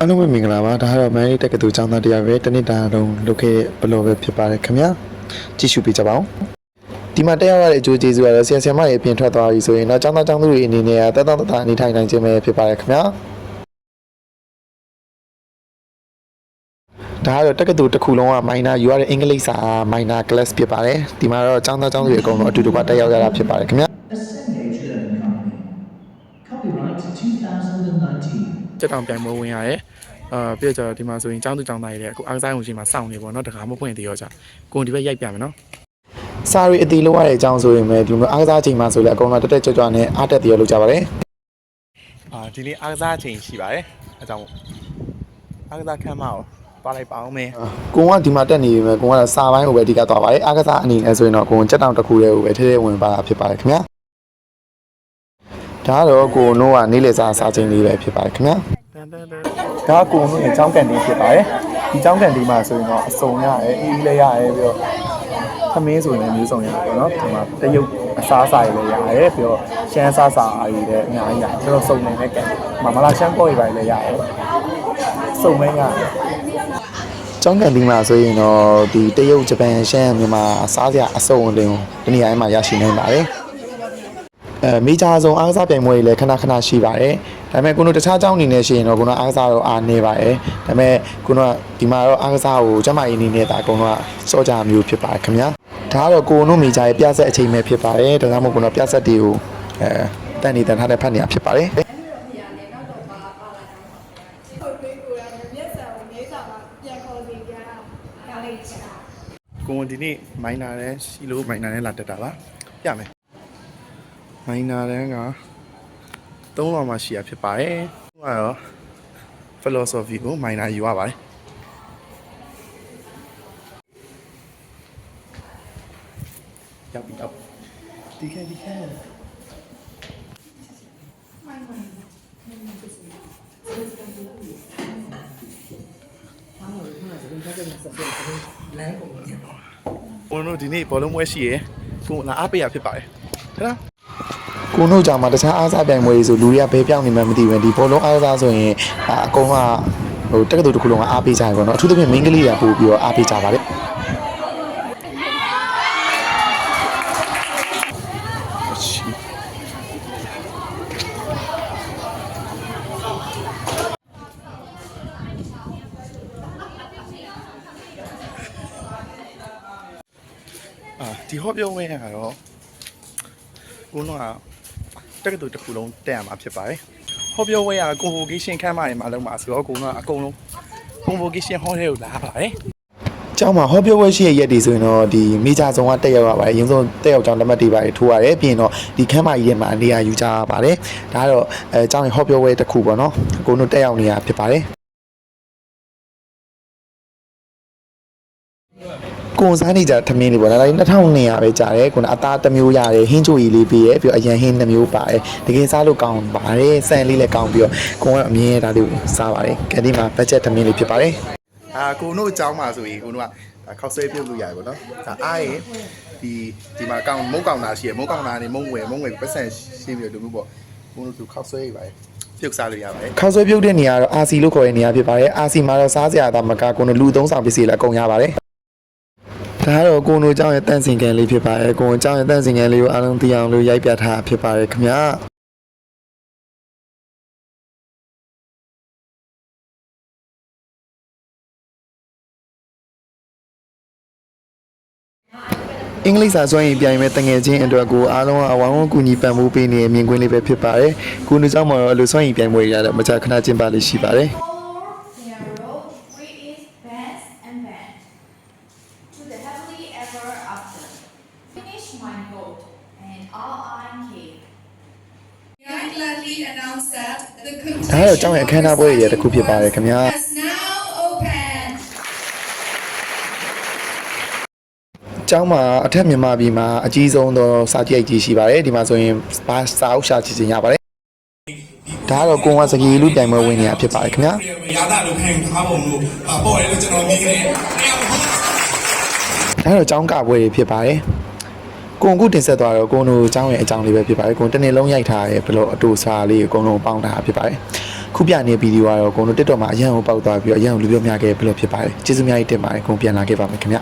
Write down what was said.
အားလုံးပဲမင်္ဂလာပါဒါကတော့မန်လေးတက္ကသိုလ်ကျောင်းသားတရားပဲတနေ့တာလုံးလုပ်ခဲ့ဘလို့ပဲဖြစ်ပါတယ်ခင်ဗျာကြည့်ရှုပေးကြပါဦးဒီမှာတက်ရောက်ရတဲ့အကျိုးကျေးဇူးကတော့ဆရာဆရာမတွေအပြင်ထွက်သွားပြီဆိုရင်တော့ကျောင်းသားကျောင်းသူတွေအနေနဲ့တတ်တတ်တတ်အနေထိုင်နိုင်ခြင်းပဲဖြစ်ပါတယ်ခင်ဗျာဒါကတော့တက္ကသိုလ်တစ်ခုလုံးက minor ယူရတဲ့အင်္ဂလိပ်စာ minor class ဖြစ်ပါတယ်ဒီမှာတော့ကျောင်းသားကျောင်းသူတွေအကုန်လုံးအတူတူကတက်ရောက်ရတာဖြစ်ပါတယ်ခင်ဗျာ 2019. စက်တောင်ပြိုင်ပွဲဝင်ရတယ်အာပြီးတော့ကျတော့ဒီမှာဆိုရင်ចောင်းသူចောင်းသားတွေလည်းအခုအားကစားရုံရှိမှာစောင့်နေပေါ့နော်တခါမဖွင့်သေးရောကြာကိုယ်ဒီဘက်ရိုက်ပြမယ်နော်စာရီအတီလောက်ရတဲ့အကြောင်းဆိုရင်ပဲဒီလိုမျိုးအားကစားချိန်မှာဆိုလည်းအကုန်လုံးတက်တက်ကြွကြွနဲ့အားတက်တရောလုပ်ကြပါတယ်အာဒီနေ့အားကစားချိန်ရှိပါတယ်အဲကြောင့်မို့အားကစားခန်းမကိုပါလိုက်ပါအောင်မယ်ကိုကဒီမှာတက်နေပြီမဲ့ကိုကစာပိုင်းကိုပဲအဓိကသွားပါတယ်အားကစားအနေနဲ့ဆိုရင်တော့ကိုကစက်တောင်တစ်ခုတည်းကိုပဲထဲထဲဝင်ပါတာဖြစ်ပါတယ်ခင်ဗျာ ဒါကတော့ကိုနိုးကနေလေစာစာချိန်လေးပဲဖြစ်ပါတယ်ခင်ဗျာတန်တန်တန်ဒါကကိုနိုးရဲ့အကြောင်းကန်လေးဖြစ်ပါတယ်ဒီအကြောင်းကန်လေးမှာဆိုရင်တော့အစုံရရဲအေးလေးရရဲပြီးတော့သမင်းဆိုရင်လည်းမျိုးစုံရတယ်ပေါ့နော်ဒီမှာတရုတ်အစားအစာတွေလည်းရတယ်ပြီးတော့ရှမ်းအစားအစာတွေလည်းအများကြီးရတယ်ကျွန်တော်စုံနေတဲ့ကန်မမလာရှမ်းကောတွေပါလည်းရတယ်စုံမင်းရတယ်ကျောင်းကန်ဒီမှာဆိုရင်တော့ဒီတရုတ်ဂျပန်ရှမ်းမြန်မာစားစရာအစုံအလင်ကိုဒီနေရာမှာရရှိနိုင်ပါတယ် အဲမေဂျာဆုံးအားကစားပြိုင်ပွဲတွေလည်းခဏခဏရှိပါတယ်ဒါပေမဲ့ကိုတို့တခြားကျောင်းအနေနဲ့ရှိရင်တော့ကိုတို့အားကစားတော့အားနေပါတယ်ဒါပေမဲ့ကိုတို့ကဒီမှာတော့အားကစားကိုကျမကြီးအနေနဲ့ဒါကိုတို့ကစောကြမျိုးဖြစ်ပါတယ်ခင်ဗျာဒါကတော့ကိုတို့မေဂျာရဲ့ပြဆက်အချိန်ပဲဖြစ်ပါတယ်ဒါကြောင့်မို့ကိုတို့ပြဆက်တွေကိုအဲတန်နေတန်ထားတဲ့ဖတ်နေရဖြစ်ပါတယ်ဟုတ်ပြီကိုရမျက်စံကိုနေစာမှာပြန်ခေါ်စီပြတာဒါလေးချာကိုယ်ဒီနေ့မိုင်းနာနဲ့ရှိလို့မိုင်းနာနဲ့လာတက်တာပါပြမယ် မိုင်းနာတန်းကသုံးလောက်မှရှိရဖြစ်ပါတယ်ဟိုကတော့ philosophy ကိုမိုင်းနာယူရပါတယ်ရောက်ပြီရောက်ဒီခဲဒီခဲကိုတို့ဒီနေ့ဘောလုံးပွဲရှိရယ်ကိုလာအားပေးရဖြစ်ပါတယ်ဟဲ့လား ကိုနှုတ်ကြမှာတခြားအားစားပြိုင်ပွဲတွေဆိုလူတွေကဘယ်ပြောင်းနေမှမသိဘူးဒီဘောလုံးအားစားဆိုရင်အာအကုန်ကဟိုတက္ကသိုလ်တစ်ခုလုံးကအားပေးကြတယ်ပေါ့နော်အထူးသဖြင့်မိန်းကလေးတွေကပို့ပြီးတော့အားပေးကြပါတယ်အာဒီဟောပြောဝဲရကတော့ကိုတော့ တက္ကသိုလ်တစ်ခုလုံးတက်ရမှာဖြစ်ပါတယ်ဟောပြောဝဲရ convocation ခန်းမတွေမှာလုံးမှာဆိုတော့ကိုတော့အကုန်လုံး convocation ဟောတဲ့ကိုလာပါတယ်ကျောင်းမှာဟောပြောပွဲရှိရဲ့ရက်တွေဆိုရင်တော့ဒီမေဂျာဆောင်ကတက်ရောက်ရပါတယ်အရင်ဆုံးတက်ရောက်ကြောင်းလက်မှတ်တွေပါတယ်ထိုးရတယ်ပြီးရင်တော့ဒီခန်းမကြီးထဲမှာနေရာယူကြရပါတယ်ဒါကတော့အဲကျောင်းရဲ့ဟောပြောပွဲတစ်ခုပေါ့နော်ကိုနှုတ်တက်ရောက်နေရဖြစ်ပါတယ် ကိုယ်စားနေကြသမင်းလေးပေါ့နော်ဒါ2200ပဲကြာတယ်ကိုကအသားတစ်မျိုးရတယ်ဟင်းချိုကြီးလေးပြီးရပြီးတော့အရန်ဟင်းတစ်မျိုးပါတယ်တကယ်စားလို့ကောင်းပါတယ်ဆန်လေးလည်းကောင်းပြီးတော့ကိုကအမြင်ဒါလေးကိုစားပါတယ်ကဲဒီမှာ budget သမင်းလေးဖြစ်ပါတယ်အာကိုတို့အကြောင်းပါဆိုရင်ကိုတို့ကခောက်ဆွဲပြုတ်လို့ရတယ်ပေါ့နော်ဒါအားရင်ဒီဒီမှာကောင်မုံကောင်တာရှိရမုံကောင်တာနေမုံဝယ်မုံဝယ်ပတ်စံရှင်းပြီးတော့ဒီလိုပေါ့ကိုတို့သူခောက်ဆွဲရပါတယ်ပြုတ်စားလို့ရပါတယ်ခေါက်ဆွဲပြုတ်တဲ့နေရာကတော့ RC လို့ခေါ်တဲ့နေရာဖြစ်ပါတယ် RC မှာတော့စားစရာသာမကကိုနိုလူသုံးဆောင်ပစ္စည်းလည်းအကုန်ရပါတယ် ဒါကတော့ကိုနိုကျောင်းရဲ့တန့်စင်ကန်လေးဖြစ်ပါတယ်ကိုနိုကျောင်းရဲ့တန့်စင်ကန်လေးကိုအားလုံးသိအောင်လို့ရိုက်ပြထားဖြစ်ပါတယ်ခင်ဗျာအင်္ဂလိပ်စာစွမ်းရည်ပြိုင်မဲ့တငယ်ချင်းအတွက်ကိုအားလုံးကအဝမ်းဝန်းကူညီပံ့ပိုးပေးနေတဲ့မြင်ကွင်းလေးပဲဖြစ်ပါတယ်။ကိုနေကြောင့်မှာတော့အလိုစွမ်းရည်ပြိုင်ပွဲတွေရတော့မကြာခဏကျင်းပလေးရှိပါတယ်။ 5K. I gladly announce that the completion ဒါကတော့ကျောင်းရဲ့အခမ်းအနားပွဲရဲ့တစ်ခုဖြစ်ပါတယ်ခင်ဗျာ Has now opened. အကြောင်းမှာအထက်မြန်မာပြည်မှာအကြီးဆုံးသောစာကြည့်ရိုက်ကြီးရှိပါတယ်ဒီမှာဆိုရင်ဘာစာအုပ်ရှာကြည့်ချင်ရပါတယ်ဒါကတော့ကိုဝါစကီလူပြိုင်ပွဲဝင်နေတာဖြစ်ပါတယ်ခင်ဗျာ။ရာသလိုခံထားပုံလို့ပေါ့တယ်လို့ကျွန်တော်မြင်ခဲ့တယ်။အဲ့ဒါကိုဟုတ် ဒါကတော့ចောင်းကပွဲတွေဖြစ်ပါတယ် ကိုကုတင်ဆက်သွားတော့ကိုနိုကျောင်းရဲ့အကြောင်းလေးပဲဖြစ်ပါတယ်ကိုတနေ့လုံးရိုက်ထားရဲဘလို့အတူစာလေးကိုအကုန်လုံးပေါင်းထားတာဖြစ်ပါတယ်ခုပြနေတဲ့ဗီဒီယိုကတော့ကိုတို့ TikTok မှာအရန်ကိုပေါက်သွားပြီးတော့အရန်ကိုလူပြောများခဲ့ဘယ်လိုဖြစ်ပါတယ်ကျေးဇူးများကြီးတင်ပါတယ်ကိုပြန်လာခဲ့ပါမယ်ခင်ဗျ